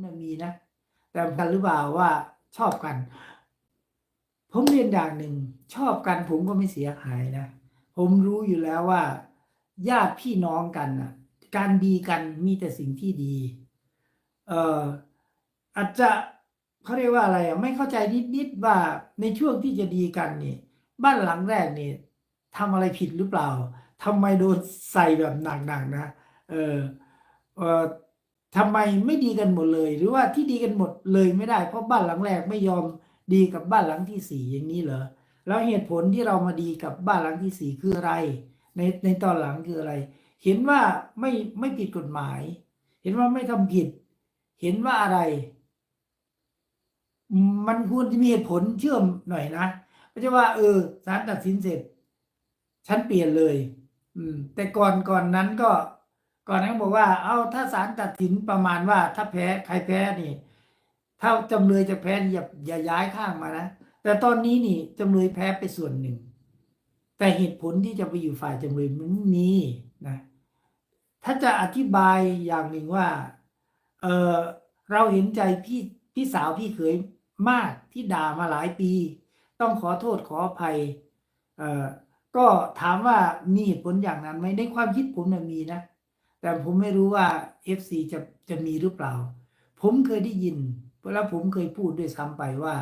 เนี่ยมีนะ แต่กันหรือเปล่าว่าชอบกัน ผมเรียนอย่างหนึ่ง ชอบกันผมก็ไม่เสียหายนะ ผมรู้อยู่แล้วว่า ญาติพี่น้องกันน่ะการดีกันมีแต่สิ่งที่ดี เอ่ออาจจะเขาเรียกว่าอะไรอะไม่เข้าใจนิดๆว่าในช่วงที่จะดีกันนี่ บ้านหลังแรกนี่ทำอะไรผิดหรือเปล่าทำไมโดนใส่แบบหนักๆนะ เออเออ ทำไมไม่ดีกันหมดเลย หรือว่าที่ดีกันหมดเลยไม่ได้ เพราะบ้านหลังแรกไม่ยอมดีกับบ้านหลังที่สี่อย่างนี้เหรอแล้วเหตุผลที่เรามาดีกับบ้านหลังที่สี่คืออะไร ในในตอนหลังคืออะไร เห็นว่าไม่ไม่ผิดกฎหมาย เห็นว่าไม่ทำผิด เห็นว่าอะไร มันควรจะมีเหตุผลเชื่อมหน่อยนะไม่ใช่ว่า เออศาลตัดสินเสร็จฉันเปลี่ยนเลย อืม แต่ก่อนก่อนนั้นก็ ก่อนนั้นบอกว่า เอาถ้าศาลตัดสินประมาณว่า ถ้าแพ้ใครแพ้นี่ถ้าจำเลยจะแพ้อย่าอย่าย้ายข้างมานะแต่ตอนนี้นี่จำเลยแพ้ไปส่วนหนึ่ง แต่เหตุผลที่จะไปอยู่ฝ่ายจำเลยมันมีนะถ้าจะอธิบายอย่างหนึ่งว่าเออเราเห็นใจพี่พี่สาวพี่เขยมากที่ด่ามาหลายปี ต้องขอโทษขออภัยเออก็ถามว่ามีเหตุผลอย่างนั้นไหมในความคิดผมน่ะมีนะ แต่ผมไม่รู้ว่า FC จะจะมีหรือเปล่า ผมเคยได้ยินแล้วผมเคยพูดด้วยซ้ำไปว่า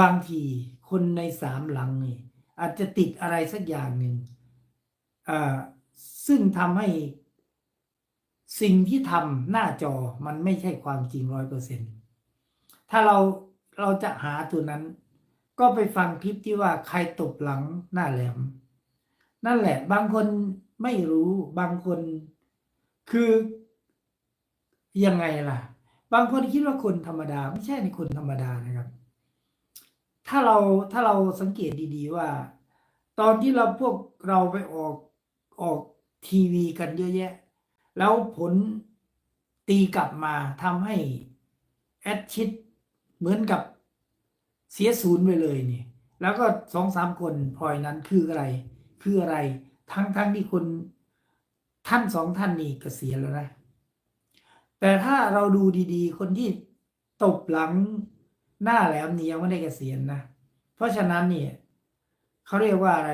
บางทีคนในสามหลังนี่อาจจะติดอะไรสักอย่างหนึ่งอ่าซึ่งทำให้สิ่งที่ทำหน้าจอมันไม่ใช่ความจริงร้อยเปอร์เซ็นถ้าเราเราจะหาตัวนั้น ก็ไปฟังคลิปที่ว่าใครตบหลังหน้าแหลม นั่นแหละบางคน ไม่รู้บางคน คือยังไงล่ะ บางคนคิดว่าคนธรรมดา ไม่ใช่ในคนธรรมดานะครับ ถ้าเราถ้าเราสังเกตดีๆว่า ตอนที่เราพวกเราไปออกออกทีวีกันเยอะแยะ แล้วผลตีกลับมาทำให้แอดชิดเหมือนกับเสียศูนย์ไปเลยนี่ แล้วก็สองสามคนพลอยนั้นคืออะไร คืออะไร ทั้งทั้งที่คนท่านสองท่านนี่เกษียณแล้วนะ แต่ถ้าเราดูดีๆ คนที่ตบหลังหน้าแหลมนี่ยังไม่ได้เกษียณนะ เพราะฉะนั้นเนี่ยเขาเรียกว่าอะไร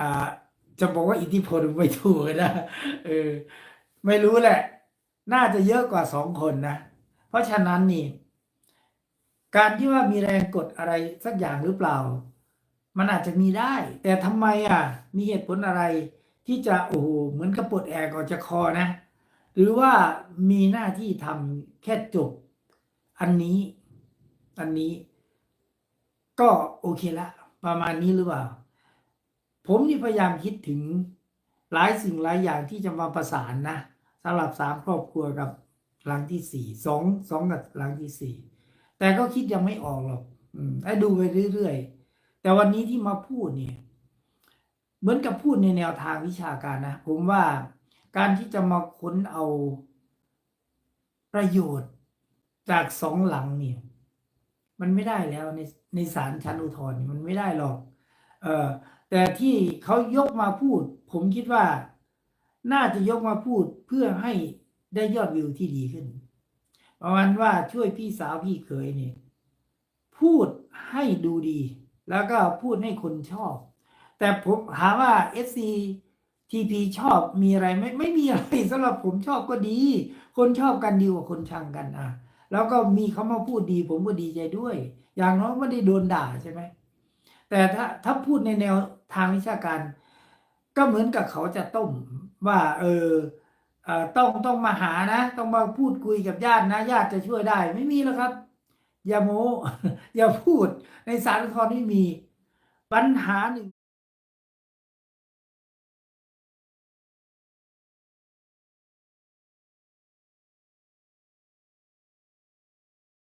อ่า จะบอกว่าอิทธิพลไม่ถูกนะ เออ ไม่รู้แหละ น่าจะเยอะกว่าสองคนนะ เพราะฉะนั้นนี่ การที่ว่ามีแรงกดอะไรสักอย่างหรือเปล่า มันอาจจะมีได้ แต่ทำไมอะมีเหตุผลอะไร ที่จะโอ้โหเหมือนกับปลดแอกออกจากคอนะ หรือว่ามีหน้าที่ทำแค่จบ อันนี้ อันนี้ ก็โอเคละ ประมาณนี้หรือเปล่า ผมนี่พยายามคิดถึงหลายสิ่งหลายอย่างที่จะมาประสานนะสำหรับสามครอบครัวกับหลังที่สี่สองสองกับหลังที่สี่แต่ก็คิดยังไม่ออกหรอกอืมให้ดูไปเรื่อยๆ แต่วันนี้ที่มาพูดเนี่ยเหมือนกับพูดในแนวทางวิชาการนะ ผมว่าการที่จะมาค้นเอาประโยชน์จากสองหลังเนี่ยมันไม่ได้แล้วในในศาลชั้นอุทธรณ์มันไม่ได้หรอก เออแต่ที่เขายกมาพูด ผมคิดว่าน่าจะยกมาพูดเพื่อให้ได้ยอดวิวที่ดีขึ้นประมาณว่าช่วยพี่สาวพี่เขยเนี่ยพูดให้ดูดี แล้วก็พูดให้คนชอบ แต่ผมถาว่า FC TP ชอบมีอะไรไหมไม่มีอะไรสำหรับผมชอบก็ดี คนชอบกันดีกว่าคนชังกันอะ แล้วก็มีเขามาพูดดี ผมก็ดีใจด้วย อย่างน้อยไม่ได้โดนด่าใช่ไหมแต่ถ้าถ้าพูดในแนวทางวิชาการ ก็เหมือนกับเขาจะต้มว่า เออเออต้องต้องมาหานะ ต้องมาพูดคุยกับญาตินะญาติจะช่วยได้ไม่มีแล้วครับ อย่าโมอย่าพูดในสารอุทธรณ์ไม่มีปัญหาหนึ่ง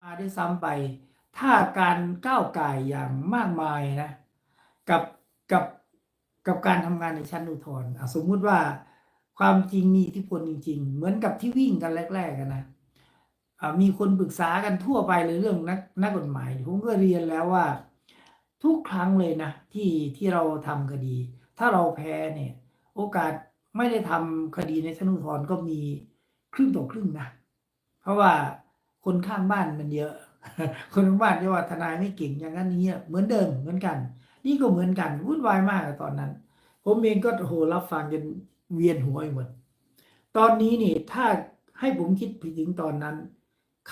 มาได้ซ้ำไป ถ้าการก้าวไก่อย่างมากมายนะ กับกับกับการทำงานในชั้นอุทธรณ์สมมุติว่าความจริงมีอิทธิพลจริง ๆ เหมือนกับที่วิ่งกันแรก ๆ กันนะ มีคนปรึกษากันทั่วไปเลยเรื่องนักนักกฎหมายผมก็เรียนแล้วว่า ทุกครั้งเลยนะที่ที่เราทำคดี ถ้าเราแพ้เนี่ย โอกาสไม่ได้ทำคดีในชั้นอุทธรณ์ก็มีครึ่งต่อครึ่งนะเพราะว่าคนข้างบ้านมันเยอะ คนข้างบ้านที่ว่าทนายไม่เก่งอย่างนั้นอย่างนี้เหมือนเดิมเหมือนกัน นี่ก็เหมือนกันวุ่นวายมากตอนนั้น ผมเองก็โหรับฟังจนเวียนหัวไปหมดตอนนี้นี่ถ้าให้ผมคิดถึงตอนนั้น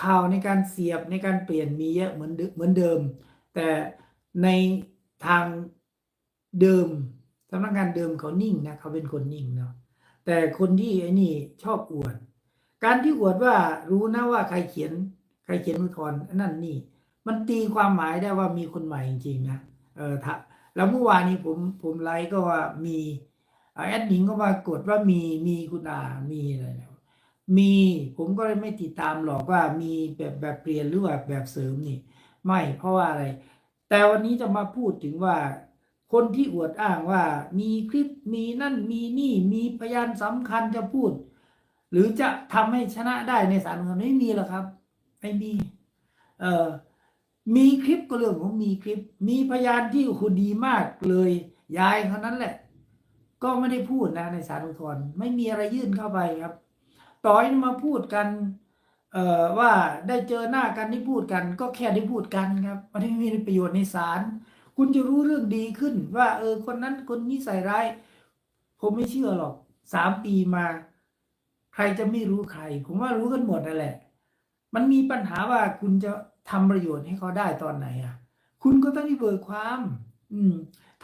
ข่าวในการเสียบในการเปลี่ยนมีเยอะเหมือนเดิมเหมือนเดิม แต่ในทางเดิมสำนักงานเดิมเขานิ่งนะเขาเป็นคนนิ่งเนาะแต่คนที่ไอ้นี่ชอบอวด การที่อวดว่ารู้นะว่าใครเขียน ใครเขียนอุทธรณ์อันนั่นนี่ มันตีความหมายได้ว่ามีคนใหม่จริงๆนะเออถ้าแล้วเมื่อวานนี้ผมผมไลฟ์ก็ว่ามีแอดมินก็มากดว่ามีมีคุณอามีอะไรนะ มีผมก็เลยไม่ติดตามหรอกว่ามีแบบแบบเปลี่ยนหรือว่าแบบเสริมนี่ ไม่เพราะว่าอะไร แต่วันนี้จะมาพูดถึงว่า คนที่อวดอ้างว่ามีคลิปมีนั่นมีนี่มีพยานสำคัญจะพูด หรือจะทำให้ชนะได้ในศาลเงินไม่มีหรอกครับ ไม่มี เอ่อมีคลิปก็เรื่องของมีคลิป มีพยานที่คุณดีมากเลยยายเท่านั้นแหละ ก็ไม่ได้พูดนะในศาลอุทธรณ์ไม่มีอะไรยื่นเข้าไปครับ ต่อยมาพูดกัน เอ่อว่าได้เจอหน้ากันที่พูดกัน ก็แค่ได้พูดกันครับมันไม่มีประโยชน์ในศาลคุณจะรู้เรื่องดีขึ้น ว่า เออคนนั้นคนนี้ใส่ร้าย ผมไม่เชื่อหรอกสามปีมา ใครจะไม่รู้ใคร ผมว่ารู้กันหมดนั่นแหละ มันมีปัญหาว่าคุณจะทำประโยชน์ให้เขาได้ตอนไหนอะ คุณก็ต้องได้เบิกความ อืม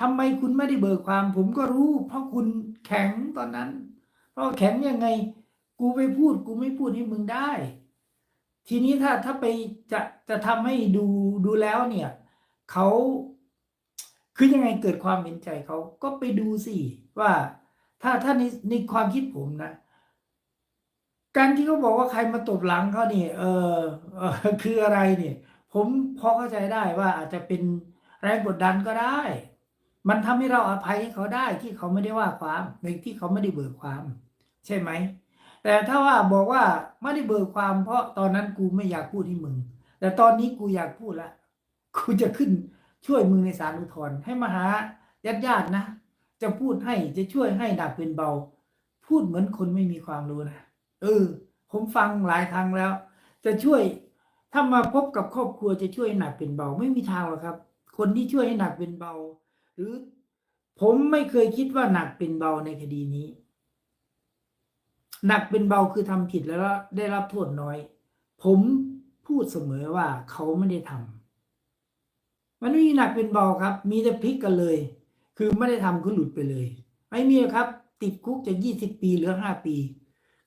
ทำไมคุณไม่ได้เบิกความ ผมก็รู้ เพราะคุณแข็งตอนนั้น เพราะแข็งยังไง กูไปพูด กูไม่พูดให้มึงได้ ทีนี้ถ้าถ้าไปจะจะทำให้ดูดูแล้วเนี่ยเขาคือยังไงเกิดความเห็นใจเขาก็ไปดูสิว่า ถ้าถ้าในในความคิดผมนะ การที่เขาบอกว่าใครมาตบหลังเขาเนี่ยเออเออคืออะไรเนี่ย ผมพอเข้าใจได้ว่าอาจจะเป็นแรงกดดันก็ได้ มันทำให้เราอภัยให้เขาได้ที่เขาไม่ได้ว่าความในที่เขาไม่ได้เบิกความ ใช่ไหม แต่ถ้าว่าบอกว่าไม่ได้เบิกความเพราะตอนนั้นกูไม่อยากพูดให้มึง แต่ตอนนี้กูอยากพูดละกูจะขึ้นช่วยมึงในศาลอุทธรณ์ให้มาหาญาติญาตินะ จะพูดให้จะช่วยให้หนักเป็นเบา พูดเหมือนคนไม่มีความรู้นะเออ ผมฟังหลายครั้งแล้ว จะช่วยถ้ามาพบกับครอบครัวจะช่วยให้หนักเป็นเบา ไม่มีทางหรอกครับ คนที่ช่วยให้หนักเป็นเบา หรือผมไม่เคยคิดว่าหนักเป็นเบาในคดีนี้ หนักเป็นเบาคือทำผิดแล้วได้รับโทษน้อย ผมพูดเสมอว่าเขาไม่ได้ทำมันไม่มีหนักเป็นเบาครับ มีแต่พลิกกันเลย คือไม่ได้ทำก็หลุดไปเลย ไม่มีครับ ติดคุกจะยี่สิบปีหลือห้าปี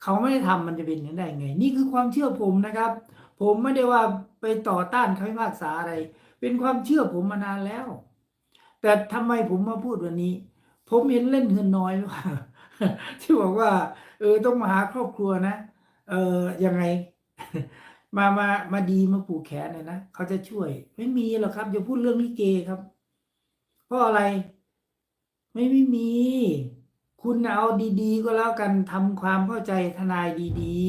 เขาไม่ได้ทำมันจะเป็นอย่างได้ไง นี่คือความเชื่อผมนะครับ ผมไม่ได้ว่าไปต่อต้านคำพิพากษาอะไร เป็นความเชื่อผมมานานแล้ว แต่ทำไมผมมาพูดวันนี้ ผมเห็นเล่นเงินน้อยหรือเปล่า ที่บอกว่า เออต้องมาหาครอบครัวนะ เออยังไง มามามาดีมาผูกแขนเนี่ยนะเขาจะช่วย ไม่มีหรอกครับอย่าพูดเรื่องลิเกครับ เพราะอะไร ไม่ไม่มี คุณเอาดีๆ ก็แล้วกันทำความเข้าใจทนายดี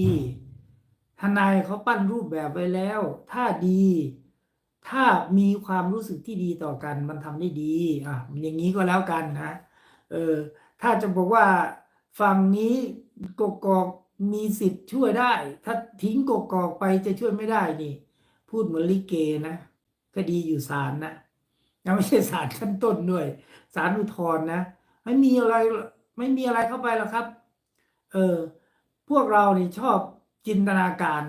ๆ ทนายเขาปั้นรูปแบบไว้แล้ว ถ้าดีถ้ามีความรู้สึกที่ดีต่อกันมันทำได้ดี อะอย่างนี้ก็แล้วกันนะ เออ ถ้าจะบอกว่า ฝั่งนี้กกอกมีสิทธิ์ช่วยได้ ถ้าทิ้งกกอกไปจะช่วยไม่ได้นี่ พูดเหมือนลิเกนะคดีอยู่ศาลนะยังไม่ใช่ศาลชั้นต้นด้วยศาลอุทธรณ์นะไม่มีอะไรไม่มีอะไรเข้าไปหรอกครับ เออพวกเรานี่ชอบจินตนาการ